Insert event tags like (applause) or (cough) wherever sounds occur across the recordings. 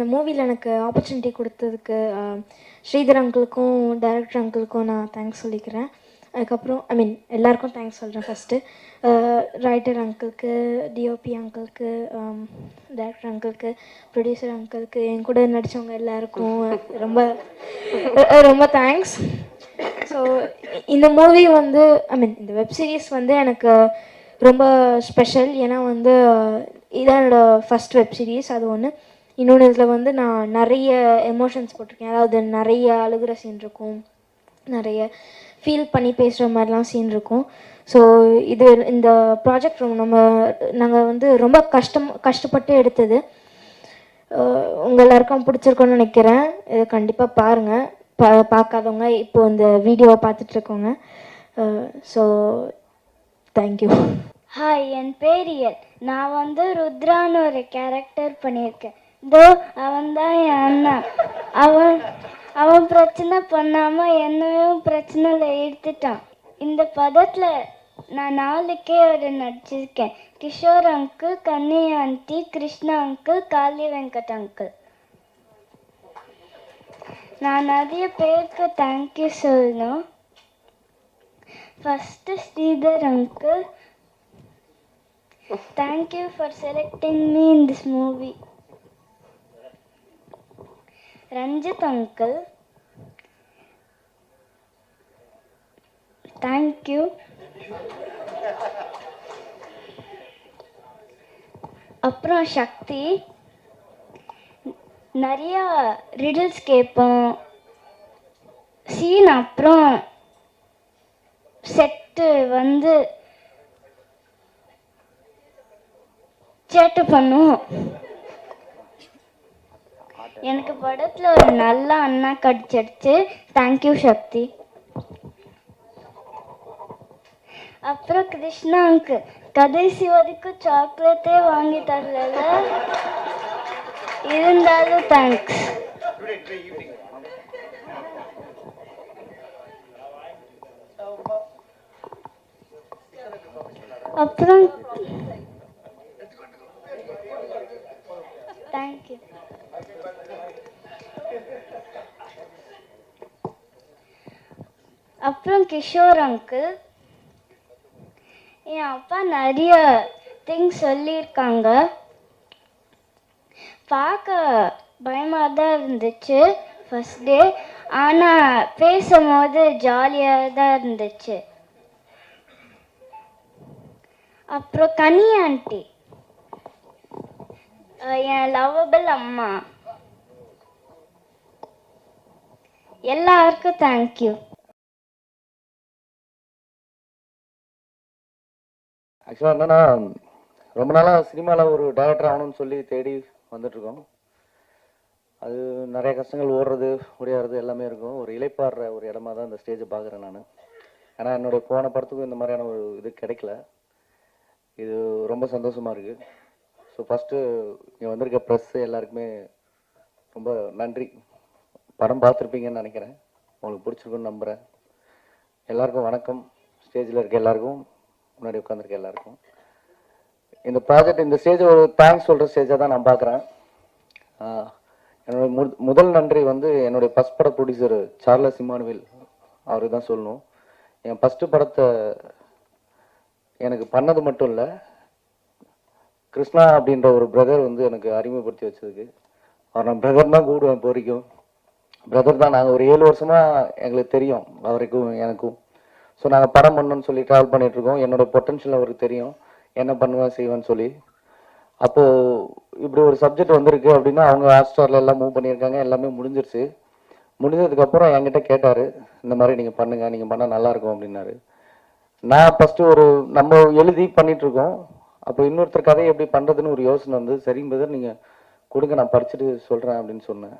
இந்த மூவியில் எனக்கு ஆப்பர்ச்சுனிட்டி கொடுத்ததுக்கு ஸ்ரீதர் அங்கிளுக்கும் டைரக்டர் அங்கிளுக்கும் நான் தேங்க்ஸ் சொல்லிக்கிறேன். அதுக்கப்புறம் ஐ மீன் எல்லாருக்கும் தேங்க்ஸ் சொல்கிறேன் ஃபஸ்ட்டு ரைட்டர் அங்கிளுக்கு டிஓபி அங்கிளுக்கு டைரக்டர் அங்கிளுக்கு ப்ரொடியூசர் அங்கிளுக்கு என் கூட நடித்தவங்க எல்லாருக்கும் ரொம்ப ரொம்ப தேங்க்ஸ் ஸோ இந்த மூவி வந்து ஐ மீன் இந்த வெப் சீரிஸ் வந்து எனக்கு ரொம்ப ஸ்பெஷல் ஏன்னா வந்து இதான் என்னோடய ஃபஸ்ட் வெப் சீரிஸ் அது ஒன்று இன்னொன்று இதில் வந்து நான் நிறைய எமோஷன்ஸ் போட்டிருக்கேன். அதாவது நிறைய அழுகிற சீன் இருக்கும். நிறைய ஃபீல் பண்ணி பேசுகிற மாதிரிலாம் சீன் இருக்கும். ஸோ இது இந்த ப்ராஜெக்ட் நம்ம நாங்கள் வந்து ரொம்ப கஷ்டம் கஷ்டப்பட்டு எடுத்தது. உங்கள் எல்லாருக்கும் பிடிச்சிருக்கோன்னு நினைக்கிறேன். இதை கண்டிப்பாக பாருங்கள் பா பார்க்காதவங்க இப்போ இந்த வீடியோவை பார்த்துட்ருக்கோங்க ஸோ தேங்க்யூ ஹாய் என் பேரியல் நான் வந்து ருத்ரான்னு ஒரு கேரக்டர் பண்ணியிருக்கேன். தோ அவன் தான் என் அண்ணன் அவன் அவன் பிரச்சனை பண்ணாமல் என்னையும் பிரச்சனையில் எடுத்துட்டான் இந்த படத்தில் நான் நாளுக்கே ஒரு நடிச்சிருக்கேன். Kishore uncle Kanni aunty Krishna uncle Kaali Venkat uncle நான் நிறைய பேருக்கு தேங்க்யூ சொல்லணும். First Sridhar uncle thank you for selecting me in this movie Ranjith uncle thank you அப்புறம் சக்தி. நிறையா ரிடில்ஸ் கேட்போம். சீன் அப்புறம் செட்டு வந்து சேட்டு பண்ணுவோம். எனக்கு படத்தில் ஒரு நல்ல அண்ணா கிடைச்சிடுச்சு. Thank you Sakthi. அப்புறம் கிருஷ்ணா அங்கு கடைசி வரைக்கும் சாக்லேட்டே வாங்கி தரல இருந்தாலும் தேங்க்ஸ் அப்புறம் தேங்க்யூ அப்புறம் கிஷோர் அங்கிள் என் அப்பா நிறைய திங்ஸ் சொல்லியிருக்காங்க. பார்க்க பயமாக தான் இருந்துச்சு ஃபஸ்ட் டே ஆனால் பேசும்போது ஜாலியாக தான் இருந்துச்சு. அப்புறம் கனி ஆண்டி என் லவ்வபிள் அம்மா. எல்லாருக்கும் தேங்க்யூ ஆக்சுவலாக என்னன்னா ரொம்ப நாளாக சினிமாவில் ஒரு டேரக்டர் ஆகணும்னு சொல்லி தேடி வந்துட்டுருக்கோம். அது நிறைய கஷ்டங்கள் ஓடுறது உடையாடுறது எல்லாமே இருக்கும். ஒரு இலைப்பாடுற ஒரு இடமா தான் இந்த ஸ்டேஜை பார்க்குறேன் நான். ஏன்னா என்னுடைய போன படத்துக்கும் இந்த மாதிரியான ஒரு இது கிடைக்கல. இது ரொம்ப சந்தோஷமாக இருக்குது ஸோ ஃபஸ்ட்டு இங்கே வந்திருக்க ப்ரெஸ்ஸு எல்லாருக்குமே ரொம்ப நன்றி. படம் பார்த்துருப்பீங்கன்னு நினைக்கிறேன். உங்களுக்கு பிடிச்சிருக்குன்னு நம்புகிறேன் எல்லாருக்கும் வணக்கம். ஸ்டேஜில் இருக்க எல்லாருக்கும் முன்னாடி உட்காந்துருக்க எல்லாருக்கும். இந்த ப்ராஜெக்ட் இந்த ஸ்டேஜ் ஒரு தேங்க்ஸ் சொல்கிற ஸ்டேஜாக தான் நான் பார்க்குறேன். என்னோட மு- முதல் நன்றி வந்து என்னுடைய ஃபஸ்ட் பட ப்ரொடியூசர் சார்லஸ் இமானுவேல் அவருக்கு தான் சொல்லணும். என் ஃபஸ்ட்டு படத்தை எனக்கு பண்ணது மட்டும் இல்லை கிருஷ்ணா அப்படின்ற ஒரு பிரதர் வந்து எனக்கு அறிமுகப்படுத்தி வச்சதுக்கு. அவர் நான் பிரதர் தான் கூடுவேன் இப்போ வரைக்கும். பிரதர் தான் நாங்கள் ஒரு ஏழு வருஷமாக எங்களுக்கு தெரியும் அவருக்கும் எனக்கும். ஸோ நாங்கள் படம் பண்ணணும்னு சொல்லி ட்ராவல் பண்ணிகிட்ருக்கோம் என்னோட பொட்டன்ஷியல் அவருக்கு தெரியும். என்ன பண்ணுவேன் செய்வேன்னு சொல்லி. அப்போது இப்படி ஒரு சப்ஜெக்ட் வந்திருக்கு அப்படின்னா அவங்க ஹாஸ்டாரில் எல்லாம் மூவ் பண்ணியிருக்காங்க. எல்லாமே முடிஞ்சிருச்சு. முடிஞ்சதுக்கப்புறம் என்கிட்ட கேட்டார் இந்த மாதிரி நீங்கள் பண்ணுங்கள் நீங்கள் பண்ணால் நல்லாயிருக்கும் அப்படின்னாரு. நான் ஃபஸ்ட்டு ஒரு நம்ம எழுதி பண்ணிகிட்ருக்கோம் அப்போ இன்னொருத்தர் கதையை எப்படி பண்ணுறதுன்னு ஒரு யோசனை வந்து சரிங்க பிரதர் கொடுங்க. நான் படிச்சுட்டு சொல்கிறேன் அப்படின்னு சொன்னேன்.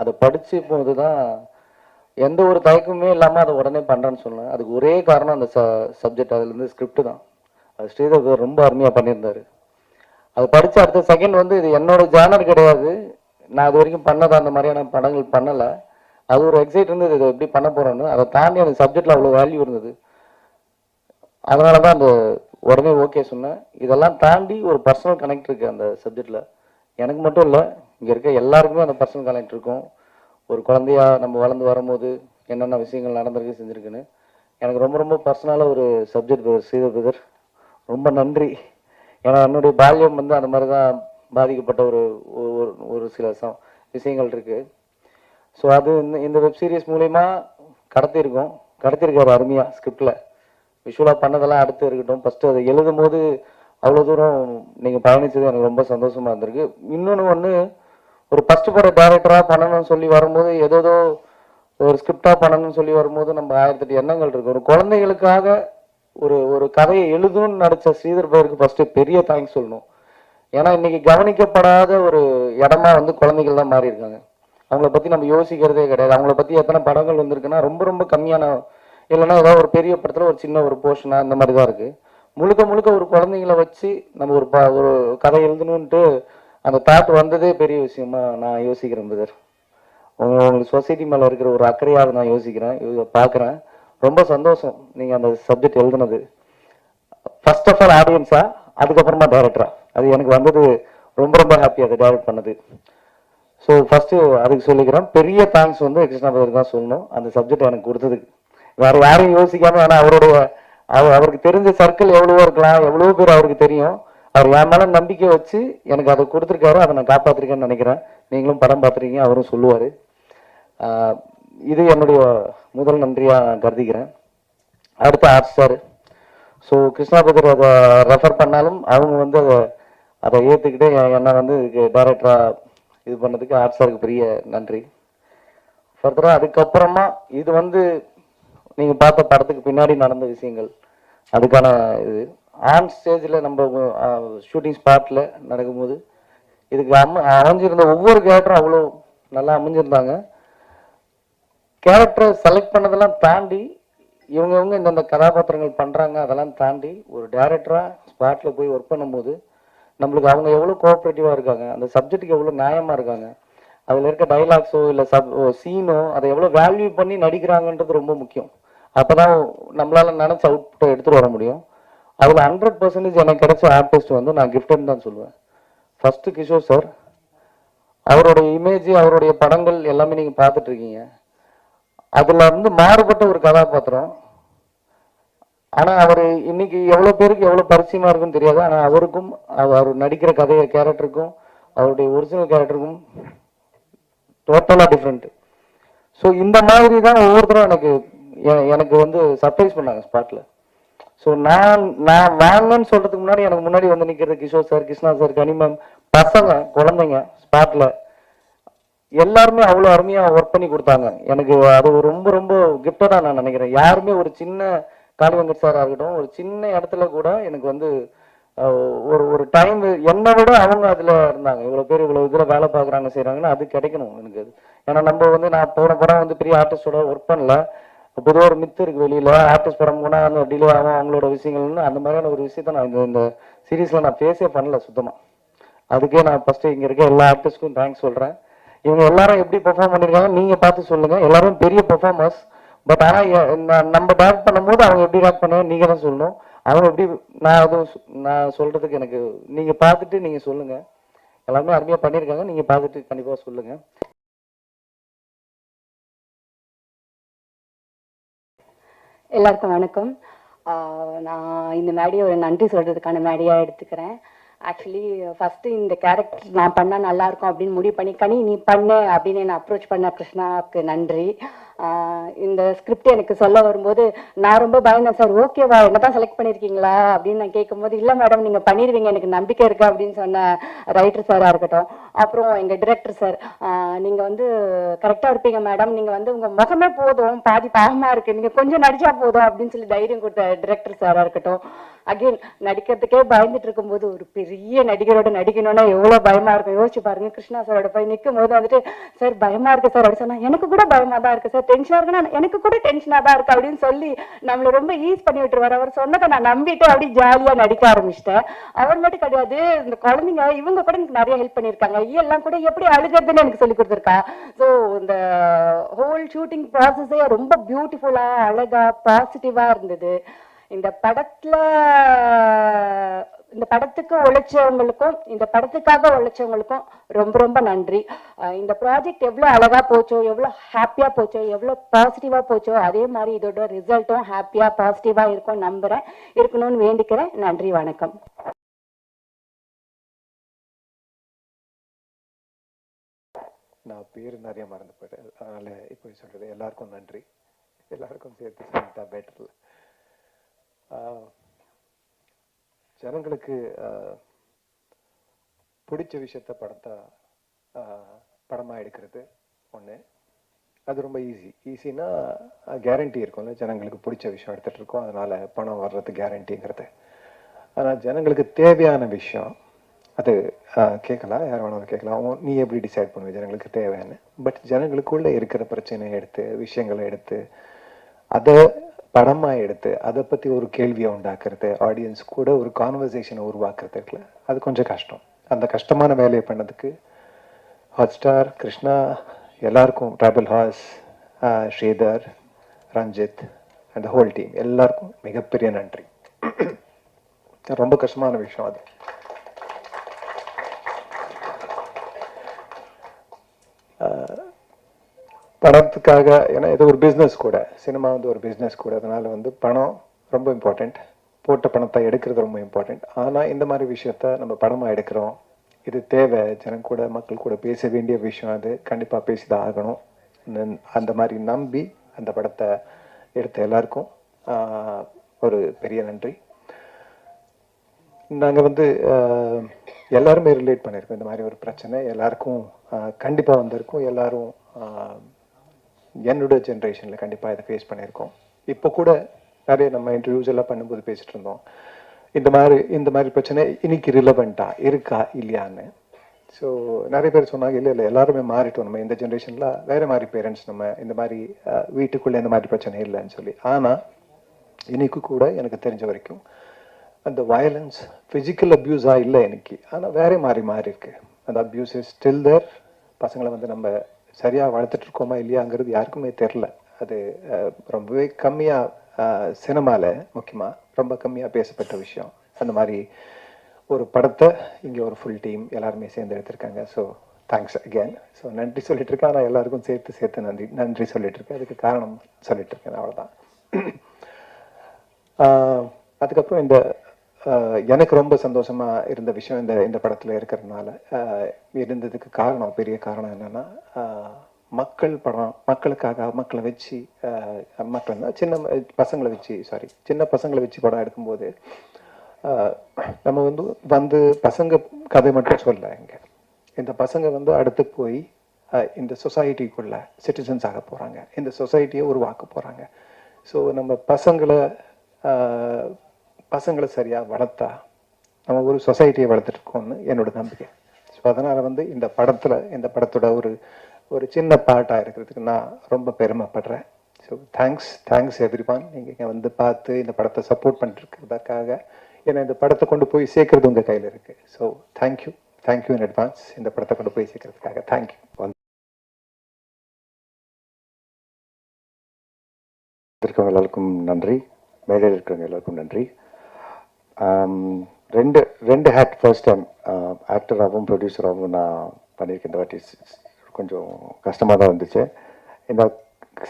அதை படித்து போது தான் எந்த ஒரு தயக்கமே இல்லாமல் அதை உடனே பண்ணுறேன்னு சொன்னேன். அதுக்கு ஒரே காரணம் அந்த ச சப்ஜெக்ட் அதுலேருந்து ஸ்கிரிப்ட் தான். அது ஸ்ரீதர் ரொம்ப அருமையாக பண்ணியிருந்தாரு. அது படித்த அடுத்த செகண்ட் வந்து இது என்னோட ஜானர் கிடையாது. நான் அது வரைக்கும் பண்ணதை அந்த மாதிரியான படங்கள் பண்ணலை. அது ஒரு எக்ஸைட் இருந்தது. இதை எப்படி பண்ண போகிறோன்னு அதை தாண்டி அந்த சப்ஜெக்டில் அவ்வளோ வேல்யூ இருந்தது. அதனால தான் அந்த உடனே ஓகே சொன்னேன். இதெல்லாம் தாண்டி ஒரு பர்சனல் கனெக்ட் இருக்குது அந்த சப்ஜெக்டில் எனக்கு மட்டும் இல்லை இங்கே இருக்க எல்லாருக்குமே அந்த பர்சனல் கனெக்ட் இருக்கும். ஒரு குழந்தையா நம்ம வளர்ந்து வரும்போது என்னென்ன விஷயங்கள் நடந்திருக்கு செஞ்சுருக்குன்னு. எனக்கு ரொம்ப ரொம்ப பர்சனலாக ஒரு சப்ஜெக்ட் ஸ்ரீதர் பிரதர் ரொம்ப நன்றி. ஏன்னா என்னுடைய பால்யம் வந்து அந்த மாதிரி தான் பாதிக்கப்பட்ட ஒரு ஒரு- ஒரு சில ச விஷயங்கள் இருக்குது ஸோ அது இந்த இந்த வெப் சீரிஸ் மூலயமா கடத்தியிருக்கோம். கடத்தியிருக்காரு அருமையாக ஸ்கிரிப்டில் விஷுவலாக பண்ணதெல்லாம் அடுத்து இருக்கட்டும். ஃபஸ்ட்டு அதை எழுதும் போது அவ்வளோ தூரம் நீங்கள் பயணித்தது எனக்கு ரொம்ப சந்தோஷமாக இருந்திருக்கு. இன்னொன்று ஒன்று ஒரு ஃபர்ஸ்ட் பட டேரக்டராக பண்ணணும்னு சொல்லி வரும்போது ஏதோதோ ஒரு ஸ்கிரிப்டாக பண்ணணும்னு சொல்லி வரும்போது நம்ம ஆயிரத்தெட்டு எண்ணங்கள் இருக்கு. ஒரு குழந்தைகளுக்காக ஒரு ஒரு கதையை எழுதுன்னு நடித்த ஸ்ரீதர் பேருக்கு ஃபர்ஸ்ட் பெரிய தேங்க்ஸ் சொல்லணும். ஏன்னா இன்னைக்கு கவனிக்கப்படாத ஒரு இடமா வந்து குழந்தைகள் தான் மாறி இருக்காங்க. அவங்கள பத்தி நம்ம யோசிக்கிறதே கிடையாது. அவங்கள பத்தி எத்தனை படங்கள் வந்திருக்குன்னா ரொம்ப ரொம்ப கம்மியான இல்லைன்னா ஏதாவது ஒரு பெரிய படத்துல ஒரு சின்ன ஒரு போர்ஷனா இந்த மாதிரி தான் இருக்கு. முழுக்க முழுக்க ஒரு குழந்தைங்கள வச்சு நம்ம ஒரு ப- ஒரு கதை எழுதணும்ட்டு அந்த தாட் வந்ததே பெரிய விஷயமா நான் யோசிக்கிறேன் பிரதர் உங்க உங்களுக்கு சொசைட்டி மேலே இருக்கிற ஒரு அக்கறையாக நான் யோசிக்கிறேன் பார்க்குறேன். ரொம்ப சந்தோஷம் நீங்கள் அந்த சப்ஜெக்ட் எழுதுனது. ஃபர்ஸ்ட் ஆஃப் ஆல் ஆடியன்ஸா அதுக்கப்புறமா டேரக்டரா அது எனக்கு வந்தது ரொம்ப ரொம்ப ஹாப்பி அதை டைரக்ட் பண்ணது. ஸோ ஃபஸ்ட்டு அதுக்கு சொல்லிக்கிறேன். பெரிய தேங்க்ஸ் வந்து கிருஷ்ணா பிரதர் தான் சொல்லணும். அந்த சப்ஜெக்ட் எனக்கு கொடுத்ததுக்கு. வேறு யாரையும் யோசிக்காமல் ஆனால் அவருடைய அவருக்கு தெரிஞ்ச சர்க்கிள் எவ்வளவோ இருக்கலாம். எவ்வளவோ பேர் அவருக்கு தெரியும். அவர் என் மேல நம்பிக்கை வச்சு எனக்கு அதை கொடுத்துருக்காரு அதை நான் காப்பாற்றிருக்கேன்னு நினைக்கிறேன். நீங்களும் படம் பார்த்துருக்கீங்க அவரும் சொல்லுவார். இது என்னுடைய முதல் நன்றியாக நான் கருதிக்கிறேன். அடுத்த ஆர்ட் சார் ஸோ கிருஷ்ணாபதிர் அதை ரெஃபர் பண்ணாலும் அவங்க வந்து அதை அதை ஏற்றுக்கிட்டு என்னை வந்து இதுக்கு டைரக்டராக இது பண்ணதுக்கு ஆர்ட் ஸ்டாருக்கு பெரிய நன்றி. ஃபர்தராக அதுக்கப்புறமா இது வந்து நீங்கள் பார்த்த படத்துக்கு பின்னாடி நடந்த விஷயங்கள். அதுக்கான இது. ஆன் ஸ்டேஜில் நம்ம ஷூட்டிங் ஸ்பாட்டில் நடக்கும்போது இதுக்கு அம அமைஞ்சிருந்த ஒவ்வொரு கேரக்டரும் அவ்வளோ நல்லா அமைஞ்சிருந்தாங்க கேரக்டரை செலக்ட் பண்ணதெல்லாம் தாண்டி இவங்கவுங்க இந்தந்த கதாபாத்திரங்கள் பண்ணுறாங்க அதெல்லாம் தாண்டி ஒரு டேரக்டராக ஸ்பாட்டில் போய் ஒர்க் பண்ணும்போது நம்மளுக்கு அவங்க எவ்வளோ கோஆப்ரேட்டிவாக இருக்காங்க அந்த சப்ஜெக்ட்டுக்கு எவ்வளோ நியாயமாக இருக்காங்க அதில் இருக்க டைலாக்ஸோ இல்லை சப் சீனோ அதை எவ்வளோ வேல்யூ பண்ணி நடிக்கிறாங்கன்றது ரொம்ப முக்கியம். அப்போ தான் நம்மளால் நினச்ச அவுட்புட்டை எடுத்துகிட்டு வர முடியும். அதில் ஹண்ட்ரட் பர்சன்டேஜ் எனக்கு கிடைச்ச ஆர்டிஸ்ட் வந்து நான் கிஃப்டன் தான் சொல்லுவேன். ஃபஸ்ட்டு கிஷோர் சார் அவருடைய இமேஜ் அவருடைய படங்கள் எல்லாமே நீங்கள் பார்த்துட்ருக்கீங்க அதில் வந்து மாறுபட்ட ஒரு கதாபாத்திரம். ஆனால் அவர் இன்னைக்கு எவ்வளோ பேருக்கு எவ்வளோ பரிச்சயமா இருக்குன்னு தெரியாது. ஆனால் அவருக்கும் அவர் நடிக்கிற கதைய கேரக்டருக்கும் அவருடைய ஒரிஜினல் கேரக்டருக்கும் டோட்டலாக டிஃப்ரெண்ட் ஸோ இந்த மாதிரி தான் ஒவ்வொருத்தரும் எனக்கு எ- எனக்கு வந்து சர்ப்ரைஸ் பண்ணாங்க ஸ்பாட்டில் ஸோ நான் நான் வாங்கன்னு சொல்றதுக்கு முன்னாடி எனக்கு முன்னாடி வந்து நிற்கிறது கிஷோர் சார் கிருஷ்ணா சார் கனிமம் பசங்க குழந்தைங்க ஸ்பாட்ல எல்லாருமே அவ்வளோ அருமையாக ஒர்க் பண்ணி கொடுத்தாங்க. எனக்கு அது ரொம்ப ரொம்ப கிஃப்டடா நான் நினைக்கிறேன். யாருமே ஒரு சின்ன காளிவங்கர் சாராக இருக்கட்டும் ஒரு சின்ன இடத்துல கூட எனக்கு வந்து ஒரு ஒரு டைம் என்னை விட அவங்க அதில் இருந்தாங்க. இவ்வளோ பேர் இவ்வளோ இதில் வேலை பார்க்குறாங்க செய்கிறாங்கன்னு அது கிடைக்கணும் எனக்கு. அது ஏன்னா நம்ம வந்து நான் போன படம் வந்து பெரிய ஆர்டிஸ்டோட ஒர்க் பண்ணல. பெரிய ஒரு மித்து இருக்கு வெளியில. ஆர்டிஸ்ட் படம் போனா அந்த டீல் ஆகும் அவங்களோட விஷயங்கள்னு அந்த மாதிரியான ஒரு விஷயத்த நான் இந்த இந்த சீரீஸ்ல நான் பேசே பண்ணல சுத்தமா. அதுக்கே நான் ஃபர்ஸ்ட் இங்க இருக்க எல்லா ஆர்டிஸ்ட்க்கும் தேங்க்ஸ் சொல்றேன். இவங்க எல்லாரும் எப்படி பெர்ஃபார்ம் பண்ணிருக்காங்க நீங்க பார்த்து சொல்லுங்க. எல்லாரும் பெரிய பெர்ஃபார்மர்ஸ் பட் ஆனா நம்ம டேரக்ட் பண்ணும்போது அவங்க எப்படி டேரக்ட் பண்ணுவோம் நீங்க தான் சொல்லணும். அவங்க எப்படி நான் அதுவும் நான் சொல்றதுக்கு எனக்கு நீங்க பார்த்துட்டு நீங்க சொல்லுங்க. எல்லாமே அருமையா பண்ணிருக்காங்க நீங்க பார்த்துட்டு கண்டிப்பா சொல்லுங்க. எல்லாருக்கும் வணக்கம். ஆஹ் நான் இந்த மேடையை ஒரு நன்றி சொல்றதுக்கான மேடையாக எடுத்துக்கிறேன். ஆக்சுவலி ஃபஸ்ட்டு இந்த கேரக்டர் நான் பண்ணால் நல்லா இருக்கும் அப்படின்னு முடிவு பண்ணி கனி நீ பண்ணு அப்படின்னு என்னை அப்ரோச் பண்ண கிருஷ்ணாவுக்கு நன்றி. இந்த ஸ்கிரிப்ட் எனக்கு சொல்ல வரும்போது நான் ரொம்ப பயந்தேன். சார் ஓகேவா என்ன தான் செலக்ட் பண்ணியிருக்கீங்களா அப்படின்னு நான் கேட்கும்போது இல்லை மேடம் நீங்கள் பண்ணிடுவீங்க எனக்கு நம்பிக்கை இருக்கு அப்படின்னு சொன்ன ரைட்டர் சாராக இருக்கட்டும். அப்புறம் எங்கள் டிரெக்டர் சார் நீங்கள் வந்து கரெக்டாக இருப்பீங்க மேடம் நீங்கள் வந்து உங்கள் முகமே போதும். பாதி பாகமாக இருக்குது நீங்கள் கொஞ்சம் நடிச்சா போதும் அப்படின்னு சொல்லி தைரியம் கொடுத்த டிரெக்டர் சாராக இருக்கட்டும். அகைன் நடிக்கிறதுக்கே பயந்துட்டு இருக்கும்போது ஒரு பெரிய நடிகரோட நடிக்கணும்னா எவ்வளோ பயமா இருக்கும். யோசிச்சு பாருங்க கிருஷ்ணா சாரோட போய் நிற்கும் போது வந்துட்டு சார் பயமா இருக்கு சார் அப்படி சொன்னா எனக்கு கூட பயமா தான் இருக்கு சார் டென்ஷனா இருக்குன்னா எனக்கு கூட டென்ஷனா தான் இருக்கு அப்படின்னு சொல்லி நம்மள ரொம்ப ஈஸ் பண்ணி விட்டுருவாரு. அவர் சொன்னதை நான் நம்பிட்டு அப்படி ஜாலியா நடிக்க ஆரம்பிச்சிட்டேன். அவர் மட்டும் கிடையாது இந்த குழந்தைங்க இவங்க கூட எனக்கு நிறைய ஹெல்ப் பண்ணியிருக்காங்க. எல்லாம் கூட எப்படி அழுகிறதுன்னு எனக்கு சொல்லி கொடுத்துருக்கா. ஸோ இந்த ஹோல் ஷூட்டிங் ப்ராசஸே ரொம்ப பியூட்டிஃபுல்லா அழகா பாசிட்டிவா இருந்தது. இந்த படத்துல இந்த படத்துக்கு உழைச்சவங்களுக்கும் இந்த படத்துக்காக உழைச்சவங்களுக்கும் ரொம்ப ரொம்ப நன்றி. இந்த ப்ராஜெக்ட் எவ்வளோ அழகாக போச்சோ எவ்வளோ ஹாப்பியாக போச்சோ எவ்வளோ பாசிட்டிவாக போச்சோ அதே மாதிரி இதோட ரிசல்ட்டும் ஹாப்பியாக பாசிட்டிவாக இருக்கும் நம்புகிறேன் இருக்கணும்னு வேண்டிக்கிறேன். நன்றி வணக்கம். நான் பேர் நிறைய மறந்து போயிட்டேன். அதனால இப்போ சொல்கிறது எல்லாருக்கும் நன்றி. எல்லாருக்கும் சேர்த்து சொல்லிட்டா பெட்டர்ல ஜனங்களுக்கு பிடிச்ச விஷயத்த படத்தை படமாக எடுக்கிறது ஒன்று அது ரொம்ப ஈஸி ஈஸினா கேரண்டி இருக்கும்ல ஜனங்களுக்கு பிடிச்ச விஷயம் எடுத்துகிட்டு இருக்கோம் அதனால் பணம் வர்றது கேரண்டிங்கிறது ஆனால் ஜனங்களுக்கு தேவையான விஷயம் அது கேட்கலாம் யார் வேணாலும் கேட்கலாம். நீ எப்படி டிசைட் பண்ணுவ ஜனங்களுக்கு தேவைன்னு. பட் ஜனங்களுக்குள்ளே இருக்கிற பிரச்சனையை எடுத்து விஷயங்களை எடுத்து அதை படமா எடுத்து அதை பத்தி ஒரு கேள்வியை உண்டாக்குறது ஆடியன்ஸ் கூட ஒரு கான்வர்சேஷனை உருவாக்குறது இருக்குல்ல அது கொஞ்சம் கஷ்டம். அந்த கஷ்டமான வேலையை பண்ணதுக்கு ஹாட்ஸ்டார் கிருஷ்ணா எல்லாருக்கும் ட்ராவல் ஹாஸ் ஸ்ரீதர் ரஞ்சித் அந்த ஹோல் டீம் எல்லாருக்கும் மிகப்பெரிய நன்றி. ரொம்ப கஷ்டமான விஷயம் அது. பணத்துக்காக ஏன்னா இது ஒரு பிஸ்னஸ் கூட. சினிமா வந்து ஒரு பிஸ்னஸ் கூட. அதனால வந்து பணம் ரொம்ப இம்பார்ட்டண்ட் போட்ட பணத்தை எடுக்கிறது ரொம்ப இம்பார்ட்டண்ட் ஆனால் இந்த மாதிரி விஷயத்த நம்ம படமாக எடுக்கிறோம். இது தேவை. ஜனம் கூட மக்கள் கூட பேச வேண்டிய விஷயம் அது. கண்டிப்பாக பேசிதான் ஆகணும். அந்த மாதிரி நம்பி அந்த படத்தை எடுத்த எல்லாருக்கும் ஒரு பெரிய நன்றி. நாங்கள் வந்து எல்லாருமே ரிலேட் பண்ணியிருக்கோம் இந்த மாதிரி ஒரு பிரச்சனை எல்லாருக்கும் கண்டிப்பாக வந்திருக்கும். எல்லாரும் என்னோட ஜென்ரேஷனில் கண்டிப்பாக இதை ஃபேஸ் பண்ணியிருக்கோம். இப்போ கூட நிறைய நம்ம இன்டர்வியூஸ் எல்லாம் பண்ணும்போது பேசிட்டு இருந்தோம். இந்த மாதிரி இந்த மாதிரி பிரச்சனை இன்னைக்கு ரிலவெண்ட்டா இருக்கா இல்லையான்னு. ஸோ நிறைய பேர் சொன்னாங்க இல்லை இல்லை எல்லாருமே மாறிட்டோம். நம்ம இந்த ஜென்ரேஷனில் வேறு மாதிரி பேரண்ட்ஸ் நம்ம இந்த மாதிரி வீட்டுக்குள்ளே இந்த மாதிரி பிரச்சனை இல்லைன்னு சொல்லி. ஆனால் இன்னைக்கு கூட எனக்கு தெரிஞ்ச வரைக்கும் அந்த வயலன்ஸ் ஃபிசிக்கல் அப்யூஸாக இல்லை எனக்கு ஆனால் வேறே மாதிரி மாறி இருக்கு அந்த அப்யூஸ் இஸ் ஸ்டில் தேர் பசங்களை வந்து நம்ம சரியாக வளர்த்துட்டு இருக்கோமா இல்லையாங்கிறது யாருக்குமே தெரில. அது ரொம்பவே கம்மியாக சினிமாவில் முக்கியமாக ரொம்ப கம்மியாக பேசப்பட்ட விஷயம். அந்த மாதிரி ஒரு படத்தை இங்கே ஒரு ஃபுல் டீம் எல்லாருமே சேர்ந்து எடுத்திருக்காங்க. ஸோ தேங்க்ஸ் அகேன் ஸோ நன்றி சொல்லிட்டு இருக்கேன் ஆனால் எல்லாருக்கும் சேர்த்து சேர்த்து நன்றி நன்றி சொல்லிட்டு இருக்கேன் அதுக்கு காரணம் சொல்லிட்டு இருக்கேன் அவ்வளோதான் (clears throat) அதுக்கப்புறம் இந்த எனக்கு ரொம்ப சந்தோஷமா இருந்த விஷயம் இந்த இந்த படத்துல இருக்கிறதுனால இருந்ததுக்கு காரணம் பெரிய காரணம் என்னன்னா மக்கள் படம் மக்களுக்காக மக்களை வச்சு மக்கள்னா மக்கள் சின்ன பசங்களை வச்சு சாரி சின்ன பசங்களை வச்சு படம் எடுக்கும்போது நம்ம வந்து வந்து பசங்க கதை மட்டும் சொல்ல இங்க. இந்த பசங்க வந்து அடுத்து போய் இந்த சொசைட்டிக்குள்ள சிட்டிசன்ஸ் ஆக போகிறாங்க இந்த சொசைட்டியை உருவாக்க போகிறாங்க ஸோ நம்ம பசங்களை பசங்களை சரியாக வளர்த்தா நம்ம ஒரு சொசைட்டியை வளர்த்துட்ருக்கோம்னு என்னோட நம்பிக்கை. ஸோ அதனால் வந்து இந்த படத்தில் இந்த படத்தோட ஒரு ஒரு சின்ன பாட்டாக இருக்கிறதுக்கு நான் ரொம்ப பெருமைப்படுறேன். So thanks thanks every one நீங்கள் இங்கே வந்து பார்த்து இந்த படத்தை சப்போர்ட் பண்ணிட்டு இருக்கிறதுக்காக ஏன்னா இந்த படத்தை கொண்டு போய் சேர்க்கறது உங்கள் கையில் இருக்குது so thank you thank you in advance இந்த படத்தை கொண்டு போய் சேர்க்கறதுக்காக. தேங்க்யூ இருக்கிறவங்க எல்லாருக்கும் நன்றி. மேடையில் இருக்கிறவங்க எல்லாருக்கும் நன்றி. Um, ரெண்டு ரெண்டு ஹேட் ஃபர்ஸ்ட் டைம் ஆக்டராகவும் ப்ரொடியூசராகவும் நான் பண்ணியிருக்கேன். இந்த வாட்டி கொஞ்சம் கஷ்டமாக தான் வந்துச்சு இந்த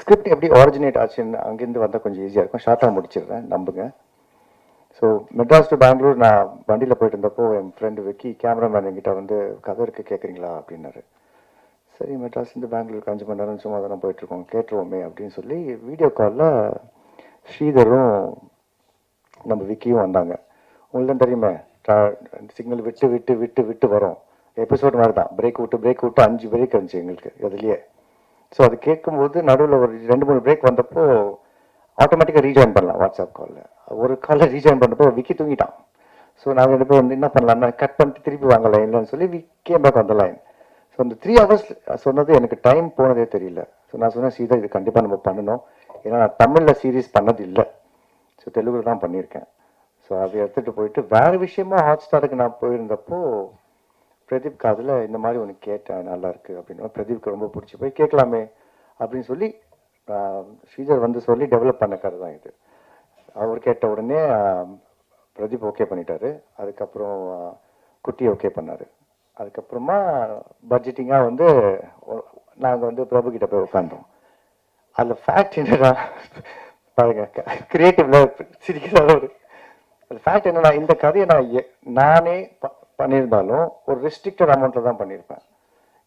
ஸ்கிரிப்ட் எப்படி ஆரிஜினேட் ஆச்சுன்னு அங்கேருந்து வந்தால் கொஞ்சம் ஈஸியாக இருக்கும். ஷார்ட்டாக முடிச்சிடுறேன் நம்புங்க. ஸோ மெட்ராஸ் டு பெங்களூர் நான் வண்டியில் போயிட்டு இருந்தப்போ என் ஃப்ரெண்டு விக்கி கேமராமேன் என்கிட்ட வந்து கதை இருக்கு கேட்குறீங்களா அப்படின்னாரு. சரி மெட்ராஸ்லேருந்து பெங்களூருக்கு அஞ்சு மணி நேரம் சும்மா தானே போயிட்டுருக்கோம் கேட்டுருவோமே அப்படின்னு சொல்லி வீடியோ காலில் ஸ்ரீதரும் நம்ம விக்கியும் வந்தாங்க. உங்களுக்கு தெரியுமே சிக்னல் விட்டு விட்டு விட்டு விட்டு வரும். எபிசோட் மாதிரி தான் பிரேக் விட்டு பிரேக் விட்டு அஞ்சு பிரேக் இருந்துச்சு எங்களுக்கு அதுலேயே. ஸோ அது கேட்கும்போது நடுவில் ஒரு ரெண்டு மூணு பிரேக் வந்தப்போ ஆட்டோமேட்டிக்காக ரீஜாயின் பண்ணலாம் வாட்ஸ்அப் காலில் ஒரு காலில் ரீஜாயின் பண்ணப்போ விக்கி தூங்கிட்டான். ஸோ நாங்கள் ரெண்டு பேரும் வந்து என்ன பண்ணலாம்னா கட் பண்ணிட்டு திருப்பி வாங்க லைன்லன்னு சொல்லி வி கேம் பேக் அந்த லைன் ஸோ அந்த த்ரீ ஹவர்ஸ் சொன்னது எனக்கு டைம் போனதே தெரியல. ஸோ நான் சொன்னேன் சீதா இது கண்டிப்பாக நம்ம பண்ணணும். ஏன்னா நான் தமிழில் சீரீஸ் பண்ணது இல்லை ஸோ தெலுங்குல தான் பண்ணியிருக்கேன். ஸோ அதை எடுத்துகிட்டு போயிட்டு வேறு விஷயமா ஹாட் ஸ்டாருக்கு நான் போயிருந்தப்போ பிரதீப் காதில் இந்த மாதிரி ஒன்று கேட்டேன் நல்லா அப்படின்னா. பிரதீப்க்கு ரொம்ப பிடிச்சி போய் கேட்கலாமே அப்படின்னு சொல்லி ஸ்ரீஜர் வந்து சொல்லி டெவலப் பண்ண கதை தான் இது. அவர் கேட்ட உடனே பிரதீப் ஓகே பண்ணிட்டாரு. அதுக்கப்புறம் குட்டி ஓகே பண்ணார். அதுக்கப்புறமா பட்ஜெட்டிங்காக வந்து நாங்கள் வந்து பிரபு கிட்ட போய் உட்காந்தோம் அதில் ஃபேக்ட் என்னன்னா பாருங்க கிரியேட்டிவ்ல சிரிக்கிறாரு ஒரு ஃபேக்ட் என்னன்னா இந்த கதையை நான் நானே ப- பண்ணியிருந்தாலும் ஒரு ரெஸ்ட்ரிக்டட் அமௌண்ட்டில் தான் பண்ணியிருப்பேன்.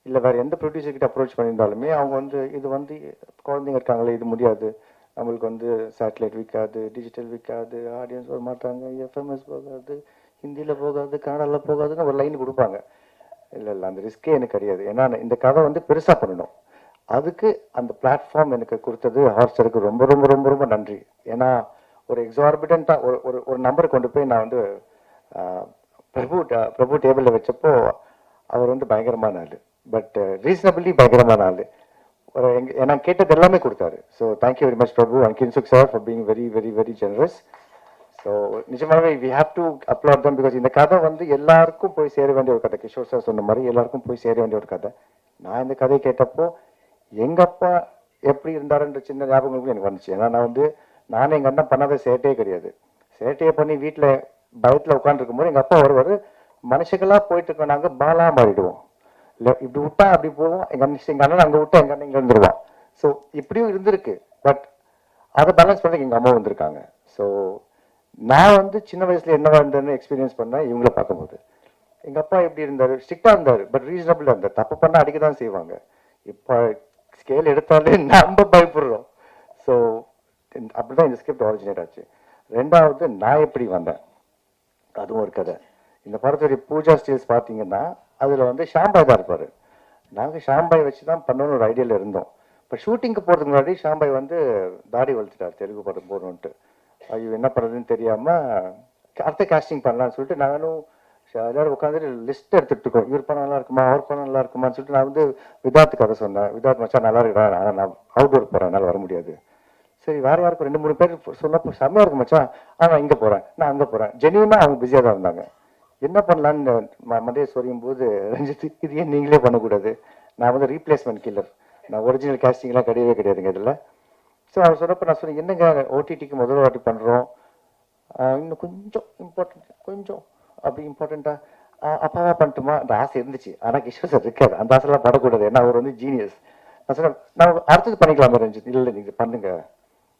இல்லை வேறு எந்த ப்ரொடியூசர் கிட்ட அப்ரோச் பண்ணியிருந்தாலுமே அவங்க வந்து இது வந்து குழந்தைங்க இருக்காங்களே இது முடியாது. நம்மளுக்கு வந்து சேட்டலைட் விற்காது டிஜிட்டல் விற்காது ஆடியன்ஸ் வர மாட்டாங்க எஃப்எம்எஸ் போகாது ஹிந்தியில் போகாது கன்னடாவில் போகாதுன்னு ஒரு லைன் கொடுப்பாங்க. இல்லை இல்லை அந்த ரிஸ்கே எனக்கு கிடையாது. ஏன்னா இந்த கதை வந்து பெருசாக பண்ணணும். அதுக்கு அந்த பிளாட்ஃபார்ம் எனக்கு கொடுத்தது ஹாட்ஸ்டாருக்கு ரொம்ப ரொம்ப ரொம்ப ரொம்ப நன்றி. ஏன்னா ஒரு எக்ஸார்பிட்டண்ட்டாக ஒரு ஒரு ஒரு நம்பர் கொண்டு போய் நான் வந்து பிரபு பிரபு டேபிளில் வச்சப்போ அவர் வந்து பயங்கரமான ஆள். பட் ரீசனபிளி பயங்கரமான ஆள். ஒரு எங்க நான் கேட்டது எல்லாமே கொடுத்தாரு. So thank you very much Prabhu and Kinsuk sir for being very very very generous so நிஜமாகவே we have to upload them because இந்த கதை வந்து எல்லாருக்கும் போய் சேர வேண்டிய ஒரு கதை. கிஷோர் சார் சொன்ன மாதிரி எல்லாருக்கும் போய் சேர வேண்டிய ஒரு கதை. நான் இந்த கதையை கேட்டப்போ எங்கள் அப்பா எப்படி இருந்தாருன்ற சின்ன ஞாபகங்களும் எனக்கு வந்துச்சு. ஏன்னா நான் வந்து நானும் எங்கள் அண்ணன் பண்ணாத சேட்டையே கிடையாது. சேட்டையை பண்ணி வீட்டில் பயத்தில் உட்காந்துருக்கும் போது எங்கள் அப்பா வருவார் மனுஷங்களாக போயிட்டு இருக்கோம் நாங்கள் பாலாக மாறிடுவோம். இல்லை இப்படி விட்டா அப்படி போவோம். எங்கள் அண்ணன் எங்கள் அண்ணன் அங்கே விட்டா எங்கள் அண்ணன் இங்கே இருந்துருவான் ஸோ இப்படியும் இருந்திருக்கு. பட் அதை பேலன்ஸ் பண்ண எங்கள் அம்மா வந்திருக்காங்க. ஸோ நான் வந்து சின்ன வயசில் என்னவா இருந்தேன்னு எக்ஸ்பீரியன்ஸ் பண்ணேன் இவங்கள பார்க்கும்போது. எங்கள் அப்பா எப்படி இருந்தார்? ஸ்ட்ரிக்டாக இருந்தார் பட் ரீசனபிளாக இருந்தார். தப்பு பண்ணால் அடிக்க தான் செய்வாங்க. இப்போ ஸ்கேல் எடுத்தாலே நம்ம பயப்படுறோம். ஸோ அப்படிதான் இந்த ஸ்கிரிப்ட் ஒரிஜினேட் ஆச்சு. ரெண்டாவது நான் எப்படி வந்தேன் அதுவும் ஒரு கதை. இந்த படத்துடைய பூஜா ஸ்டீல்ஸ் பார்த்தீங்கன்னா அதில் வந்து ஷாம்பாய் தான் இருப்பார். நாங்கள் ஷாம்பாய் வச்சு தான் பண்ணணும்னு ஒரு ஐடியாவில் இருந்தோம். இப்போ ஷூட்டிங்க்கு போகிறதுக்கு முன்னாடி ஷாம்பாய் வந்து தாடி வளர்த்துட்டார் தெலுங்கு படம் போகணுன்ட்டு ஐயோ என்ன பண்ணுறதுன்னு தெரியாமல் அடுத்த காஸ்டிங் பண்ணலாம்னு சொல்லிட்டு நானும் எல்லாரும் உட்காந்துட்டு லிஸ்ட் எடுத்துட்டு இருக்கோம். இவர் படம் நல்லா இருக்குமா அவர் படம் நல்லா இருக்குமான்னு சொல்லிட்டு நான் வந்து விதார்த்து கதை சொன்னேன். விதார்த்து மச்சா நல்லா இருக்கா நான் நான் அவுட்டோர் போகிறேன் என்னால் வர முடியாது. சரி வார யாருக்கும் ரெண்டு மூணு பேர் சொன்னப்போ செம்மையாக இருக்கும் மச்சான். ஆனால் இங்கே போகிறேன் நான் அங்கே போகிறேன் ஜெனியூனா அவங்க பிஸியாக தான் இருந்தாங்க. என்ன பண்ணலான்னு மண்டே மண்டையை சொரியும் போது ரஞ்சித் இது ஏன் நீங்களே பண்ணக்கூடாது? நான் வந்து ரீப்ளேஸ்மெண்ட் கில்லர் நான் ஒரிஜினல் கேஸ்டிங்லாம் கிடையவே கிடையாதுங்க இதில். ஸோ அவர் சொன்னப்போ நான் சொன்னேன் என்னங்க ஓடிடிக்கு முதல் வாட்டி பண்ணுறோம் இன்னும் கொஞ்சம் இம்பார்ட்டன்ட் கொஞ்சம் அப்படி இம்பார்ட்டண்ட்டாக அப்பாவா பண்ணட்டுமா? அந்த ஆசை இருந்துச்சு. ஆனால் கிஷோர் சார் இருக்காது அந்த ஆசைலாம் படக்கூடாது. ஏன்னா அவர் வந்து ஜீனியஸ் நான் சொன்னேன் நான் அடுத்தது பண்ணிக்கலாமா ரஞ்சித்? இல்லை நீங்கள் பண்ணுங்கள்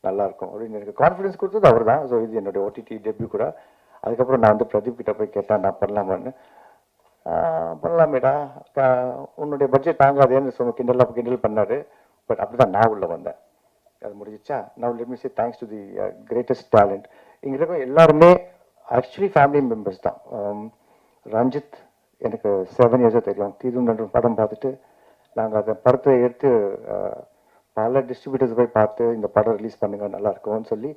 நல்லா இருக்கும் அப்படின்னு எனக்கு கான்ஃபிடன்ஸ் கொடுத்தது அவர் தான் ஸோ இது என்னுடைய ஓடிடி டெபியூ கூட. அதுக்கப்புறம் நான் வந்து பிரதீப் கிட்ட போய் கேட்டேன் நான் பண்ணலாமான்னு. பண்ணலாமேடா. உன்னுடைய பட்ஜெட் தாங்காதேன்னு சொன்ன கிண்டல் அப்போ கிண்டல் பண்ணாரு. பட் அப்படி தான் நான் உள்ளே வந்தேன். அது முடிஞ்சிச்சா? நான் let me say thanks to the greatest talent இங்கே இருக்க எல்லாருமே ஆக்சுவலி ஃபேமிலி மெம்பர்ஸ் தான். Um, ரஞ்சித் எனக்கு செவன் இயர்ஸாக தெரியும். தீதுன்ற படம் பார்த்துட்டு நாங்கள் அந்த படத்தை எடுத்து பல டிஸ்ட்ரிபியூட்டர்ஸ் போய் பார்த்து இந்த படம் ரிலீஸ் பண்ணுங்க நல்லா இருக்கும்னு சொல்லி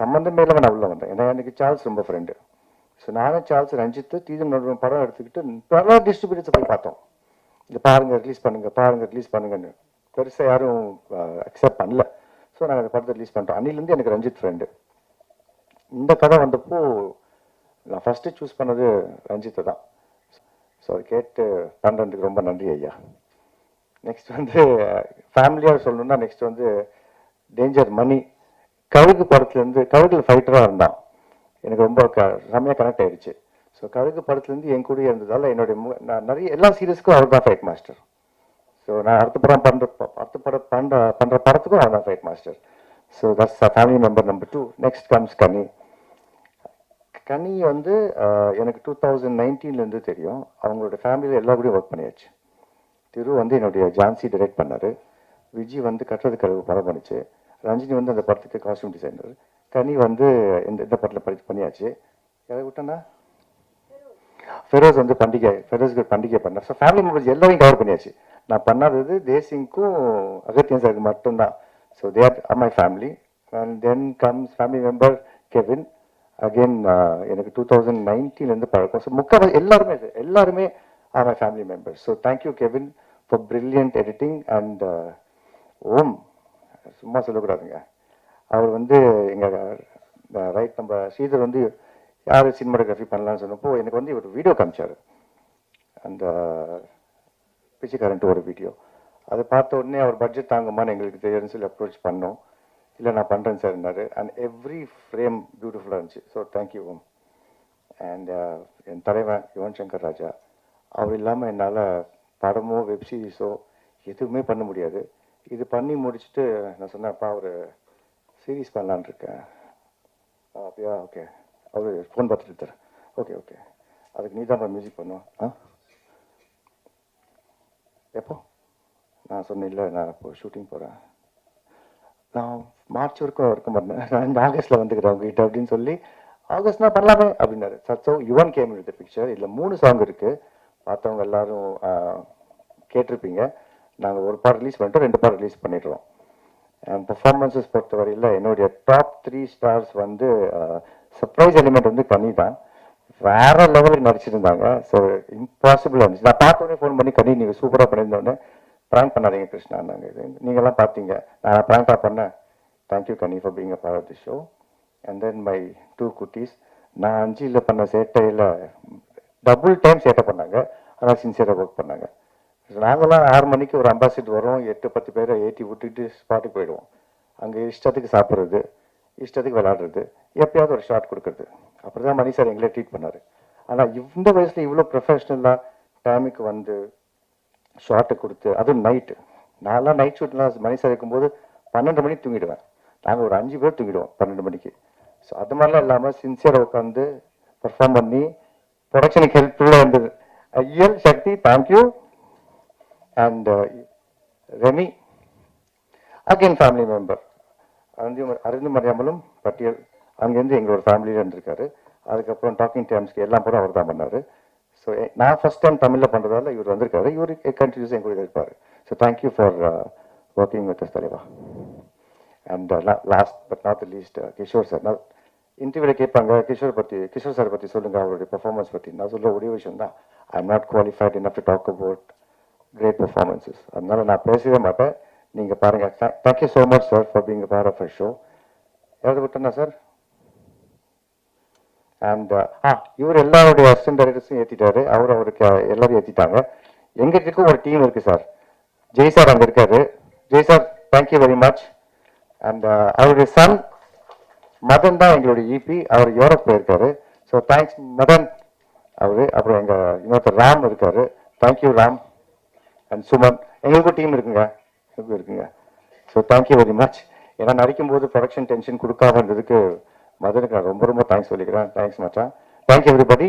சம்மந்தமே இல்லாமல் நான் உள்ள வந்தேன். ஏன்னா எனக்கு சார்ல்ஸ் ரொம்ப ஃப்ரெண்டு ஸோ நானும் சார்ல்ஸ் ரஞ்சித்து தீதும் நடுவன் படம் எடுத்துக்கிட்டு பல டிஸ்ட்ரிபியூட்டர்ஸ் போய் பார்த்தோம். இது பாருங்க ரிலீஸ் பண்ணுங்க பாருங்க ரிலீஸ் பண்ணுங்கன்னு. பெருசாக யாரும் அக்செப்ட் பண்ணல. ஸோ நாங்கள் அந்த படத்தை ரிலீஸ் பண்ணுறோம் அன்னிலேருந்து எனக்கு ரஞ்சித் ஃப்ரெண்டு இந்த கதை வந்தப்போ நான் ஃபஸ்ட்டு சூஸ் பண்ணது ரஞ்சித்தை தான். ஸோ அதை கேட்டு பண்ணுறதுக்கு ரொம்ப நன்றி ஐயா. நெக்ஸ்ட் வந்து ஃபேமிலியாக சொல்லணும்னா நெக்ஸ்ட் வந்து டேஞ்சர் மணி கழுகு படத்துலேருந்து கழுகுல ஃபைட்டராக இருந்தான். எனக்கு ரொம்ப க செம்மையாக கனெக்ட் ஆயிடுச்சு ஸோ கழுகு படத்துலேருந்து என் கூடயே இருந்ததால் என்னுடைய மு- நான் நிறைய எல்லா சீரியஸ்க்கும் அவர் தான் ஃபைட் மாஸ்டர் ஸோ நான் அடுத்த படம் பண்ணுற அடுத்த படம் பண்ணுற பண்ணுற படத்துக்கும் அவர் தான் fight master so that's family member number two next comes Kani Kani வந்து எனக்கு டூ தௌசண்ட் நைன்டீன்லேருந்து தெரியும். அவங்களோட ஃபேமிலியில் எல்லா கூடயும் ஒர்க் பண்ணியாச்சு. திரு வந்து என்னுடைய ஜான்சி டைரக்ட் பண்ணார். விஜய் வந்து கட்டுறது கழுவு படம் பண்ணிச்சு. ரஞ்சினி வந்து அந்த படத்துக்கு காஸ்டியூம் டிசைனர் கனி வந்து இந்த இந்த படத்தில் படி பண்ணியாச்சு. எதை விட்டேன்னா? ஃபெரோஸ் வந்து பண்டிகை ஃபெரோஸ்க்கு பண்டிகை பண்ணார். ஸோ ஃபேமிலி மெம்பர்ஸ் எல்லாரையும் கவர் பண்ணியாச்சு. நான் பண்ணாதது தேசிங்க்கும் அகத்தியன் சாருக்கு மட்டும்தான். So there are my family and then comes family member Kevin again எனக்கு டூ தௌசண்ட் நைன்டீன்லேருந்து பழக்கம். ஸோ முக்கால் எல்லாருமே எல்லாருமே are my family family members so you, Kevin, for brilliant editing and uh, Om. சும்மா சொல்லக்கூடாதுங்க. அவர் வந்து எங்கள் ரைட் நம்ம ஸ்ரீதர் வந்து யார் சினிமாட்டோகிராஃபி பண்ணலாம்னு சொன்னப்போ எனக்கு வந்து ஒரு வீடியோ காமிச்சார். அந்த பிச்சைக்காரன்ட்டு ஒரு வீடியோ அதை பார்த்த உடனே அவர் பட்ஜெட் தாங்குமான்னு எங்களுக்கு தெரியும்னு சொல்லி அப்ரோச் பண்ணோம். இல்லை நான் பண்ணுறேன் சார்னாரு அண்ட் எவ்ரி ஃப்ரேம் பியூட்டிஃபுல்லாக இருந்துச்சு. So thank you Om. And என் தலைவன் யுவன் சங்கர் ராஜா. அவர் இல்லாமல் என்னால் படமோ வெப் சீரிஸோ எதுவுமே பண்ண முடியாது. இது பண்ணி முடிச்சுட்டு நான் சொன்னேன்ப்பா அவர் சீரீஸ் பண்ணலான்னு இருக்கேன். அப்படியா? ஓகே அவர் ஃபோன் பார்த்துட்டு இருக்கார். ஓகே ஓகே அதுக்கு நீ தான் மியூசிக் பண்ணுவோம் ஆ? எப்போ? நான் சொன்னேன் இல்லை நான் இப்போ ஷூட்டிங் போகிறேன் நான் மார்ச் வரைக்கும் இருக்க மாட்டேன் நான் இந்த ஆகஸ்ட்டில் வந்துக்கிறேன் உங்ககிட்ட அப்படின்னு சொல்லி ஆகஸ்ட்னா பண்ணலாமே அப்படின்னாரு. சச்சோ யுவன் கேம் வித் பிக்சர் இதில் மூணு சாங் இருக்குது பார்த்தவங்க எல்லாரும் கேட்டிருப்பீங்க. நாங்கள் ஒரு பார் ரிலீஸ் பண்ணிட்டு ரெண்டு பார் ரிலீஸ் பண்ணிடுறோம். அண்ட் பெர்ஃபார்மன்ஸஸ் பொறுத்தவரையில் என்னுடைய டாப் த்ரீ ஸ்டார்ஸ் வந்து சர்ப்ரைஸ் எலிமெண்ட் வந்து கனி தான். வேற லெவலுக்கு நடிச்சிருந்தாங்க ஸோ இம்பாசிபிளாக இருந்துச்சு. நான் பார்த்தோன்னே ஃபோன் பண்ணி கனி நீங்கள் சூப்பராக பண்ணியிருந்தோடனே ப்ராங்க் பண்ணாதீங்க கிருஷ்ணா நாங்கள் இது. நீங்கள்லாம் பார்த்தீங்க. நான் ப்ராங்காக பண்ணேன். Thank you Kani for being a part of the show and then my two குட்டீஸ் நான் அஞ்சில் பண்ண சேட்டையில் டபுள் டைம் சேட்டை பண்ணாங்க. ஆனால் சின்சியராக ஒர்க் பண்ணாங்க. நாங்களாம் ஆறு மணிக்கு ஒரு அம்பாசிடர் வரும். எட்டு பத்து பேரை ஏற்றி விட்டுட்டு ஸ்பாட்டுக்கு போயிடுவோம். அங்கே இஷ்டத்துக்கு சாப்பிட்றது இஷ்டத்துக்கு விளாட்றது எப்பயாவது ஒரு ஷாட் கொடுக்குறது. அப்படி தான் மணி சார் எங்களே ட்ரீட் பண்ணார். ஆனால் இந்த வயசில் இவ்வளோ ப்ரொஃபஷ்னலாக டைமுக்கு வந்து ஷார்ட்டை கொடுத்து அதுவும் நைட்டு நான்லாம் நைட் ஷூட்லாம் மணி சார் இருக்கும்போது பன்னெண்டு மணிக்கு தூங்கிடுவேன். நாங்கள் ஒரு அஞ்சு பேர் தூங்கிடுவோம் பன்னெண்டு மணிக்கு. ஸோ அது மாதிரிலாம் இல்லாமல் சின்சியராக உட்காந்து பர்ஃபார்ம் பண்ணி ப்ரொடக்ஷனுக்கு ஹெல்ப்ஃபுல்லாக இருந்தது ஐயல் Sakthi thank you and uh, Remy. Again family member அருந்து அருந்து மறியாமலும் பட்டியல். அங்கேருந்து எங்களோட ஃபேமிலியில் இருந்திருக்காரு அதுக்கப்புறம் டாக்கிங் டைம்ஸ்க்கு எல்லாம் கூட அவர் தான் பண்ணார். ஸோ நான் ஃபர்ஸ்ட் டைம் தமிழில் பண்ணுறதால இவர் வந்திருக்காரு. இவர் கண்டினியூஸ் எங்களுக்கு இருப்பார். So thank you for working with தலைவா. And last but not least Kishore sir நான் இன்டர்வியூவில் கேட்பாங்க கிஷோர் பற்றி கிஷோர் சார் பற்றி சொல்லுங்கள் அவருடைய பெர்ஃபார்மன்ஸ் பற்றி நான் சொல்ல ஒரே விஷயம் தான் I am not qualified enough to talk about great performances அதனால நான் பேசவே மாட்டேன். நீங்கள் பாருங்கள் thank you so much sir for being part of a show யாராவது விட்டனா சார் அண்ட் ஆ இவர் எல்லாருடைய அசிஸ்டன்ட் டைரக்டர்ஸும் ஏற்றிட்டாரு அவர் அவருக்கு எல்லாரும் ஏற்றிட்டாங்க எங்களுக்கும் ஒரு டீம் இருக்குது சார் ஜெய் சார் அங்கே இருக்காரு. Jai sir thank you very much and அவருடைய சன் மதன் தான் எங்களுடைய இபி அவர் யூரோப் போயிருக்காரு. So thanks Madhan. அவரு அப்புறம் எங்கள் இன்னொருத்தர் ராம் இருக்காரு. Thank you Ram. And Suman. எங்களுக்கும் டீம் இருக்குங்க. எங்களுக்கும் இருக்குங்க. ஸோ தேங்க்யூ வெரி மச் ஏன்னா நடிக்கும்போது ப்ரொடக்ஷன் டென்ஷன் கொடுக்காம இருந்ததுக்கு மதனுக்கு நான் ரொம்ப ரொம்ப தேங்க்ஸ் சொல்லிக்கிறேன். தேங்க்ஸ் மச்சான். Thank you everybody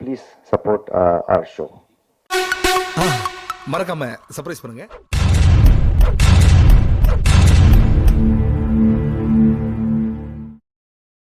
please support our show மறக்காம சர்ப்ரைஸ் பண்ணுங்க.